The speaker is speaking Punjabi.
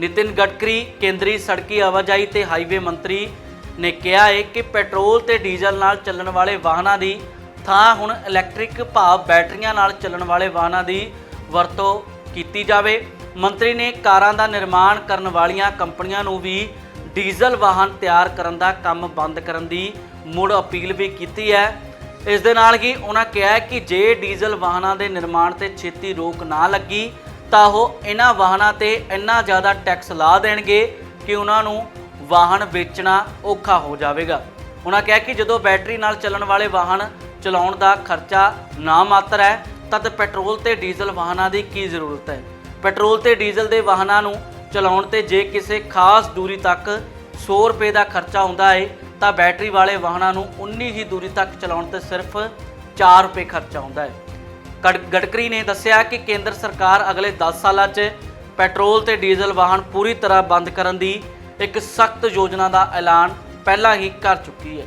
ਨਿਤਿਨ ਗਡਕਰੀ, ਕੇਂਦਰੀ ਸੜਕੀ ਆਵਾਜਾਈ ਤੇ ਹਾਈਵੇ ਮੰਤਰੀ ਨੇ ਕਿਹਾ ਹੈ ਕਿ ਪੈਟਰੋਲ ਤੇ ਡੀਜ਼ਲ ਨਾਲ ਚੱਲਣ ਵਾਲੇ ਵਾਹਨਾਂ ਦੀ ਥਾਂ ਹੁਣ ਇਲੈਕਟ੍ਰਿਕ ਭਾਵ ਬੈਟਰੀਆਂ ਨਾਲ ਚੱਲਣ ਵਾਲੇ ਵਾਹਨਾਂ ਦੀ ਵਰਤੋਂ ਕੀਤੀ ਜਾਵੇ। ਮੰਤਰੀ ਨੇ ਕਾਰਾਂ ਦਾ ਨਿਰਮਾਣ ਕਰਨ ਵਾਲੀਆਂ ਕੰਪਨੀਆਂ ਨੂੰ ਵੀ ਡੀਜ਼ਲ ਵਾਹਨ ਤਿਆਰ ਕਰਨ ਦਾ ਕੰਮ ਬੰਦ ਕਰਨ ਦੀ ਮੁੜ ਅਪੀਲ ਵੀ ਕੀਤੀ ਹੈ। ਇਸ ਦੇ ਨਾਲ ਹੀ ਉਹਨਾਂ ਕਿਹਾ ਕਿ ਜੇ ਡੀਜ਼ਲ ਵਾਹਨਾਂ ਦੇ ਨਿਰਮਾਣ ਤੇ ਛੇਤੀ ਰੋਕ ਨਾ ਲੱਗੀ ਤਾਂ ਉਹ ਇਹਨਾਂ ਵਾਹਨਾਂ ਤੇ ਇੰਨਾ ਜ਼ਿਆਦਾ ਟੈਕਸ ਲਾ ਦੇਣਗੇ ਕਿ ਉਹਨਾਂ ਨੂੰ ਵਾਹਨ ਵੇਚਣਾ ਔਖਾ ਹੋ ਜਾਵੇਗਾ। ਉਹਨਾਂ ਕਿਹਾ ਕਿ ਜਦੋਂ ਬੈਟਰੀ ਨਾਲ ਚੱਲਣ ਵਾਲੇ ਵਾਹਨ ਚਲਾਉਣ ਦਾ ਖਰਚਾ ਨਾ ਮਾਤਰ ਹੈ, ਤਦ ਪੈਟਰੋਲ ਤੇ ਡੀਜ਼ਲ ਵਾਹਨਾਂ ਦੀ ਕੀ ਜ਼ਰੂਰਤ ਹੈ? ਪੈਟਰੋਲ ਤੇ ਡੀਜ਼ਲ ਦੇ ਵਾਹਨਾਂ ਨੂੰ ਚਲਾਉਣ ਤੇ ਜੇ ਕਿਸੇ ਖਾਸ ਦੂਰੀ ਤੱਕ 100 ਰੁਪਏ ਦਾ ਖਰਚਾ ਆਉਂਦਾ ਹੈ ਤਾਂ ਬੈਟਰੀ ਵਾਲੇ ਵਾਹਨਾਂ ਨੂੰ ਉਨੀ ਹੀ ਦੂਰੀ ਤੱਕ ਚਲਾਉਣ ਤੇ ਸਿਰਫ 4 ਰੁਪਏ ਖਰਚਾ ਆਉਂਦਾ ਹੈ ਗਡਕਰੀ ਨੇ ਦੱਸਿਆ ਕਿ ਕੇਂਦਰ ਸਰਕਾਰ ਅਗਲੇ 10 ਸਾਲਾਂ 'ਚ ਪੈਟਰੋਲ ਤੇ ਡੀਜ਼ਲ ਵਾਹਨ ਪੂਰੀ ਤਰ੍ਹਾਂ ਬੰਦ ਕਰਨ ਦੀ ਇੱਕ ਸਖਤ ਯੋਜਨਾ ਦਾ ਐਲਾਨ ਪਹਿਲਾਂ ਹੀ ਕਰ ਚੁੱਕੀ ਹੈ।